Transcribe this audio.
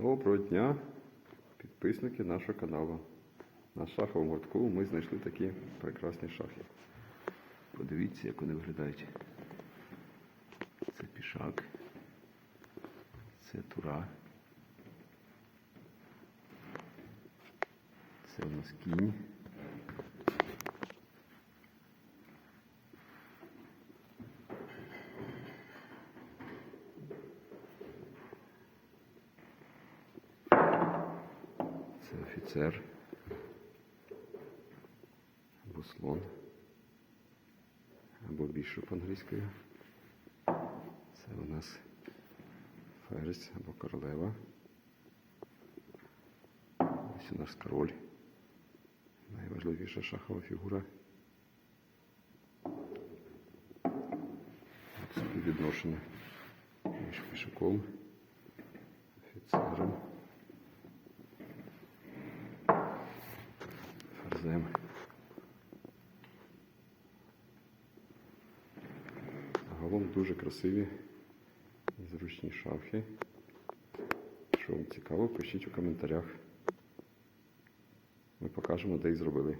Доброго дня, підписники нашого каналу. На шаховому гуртку ми знайшли такі прекрасні шахи. Подивіться, як вони виглядають. Це пішак. Це тура. Це у нас кінь. Це офіцер. Або слон. Або бішоп англійською. Це у нас ферзь або королева. Ось у нас король. Найважливіша шахова фігура. Співвідношення між пішаком, офіцером. Ферзем. Загалом дуже красиві і зручні шафи. Якщо вам цікаво, пишіть у коментарях. Ми покажемо, де їх зробили.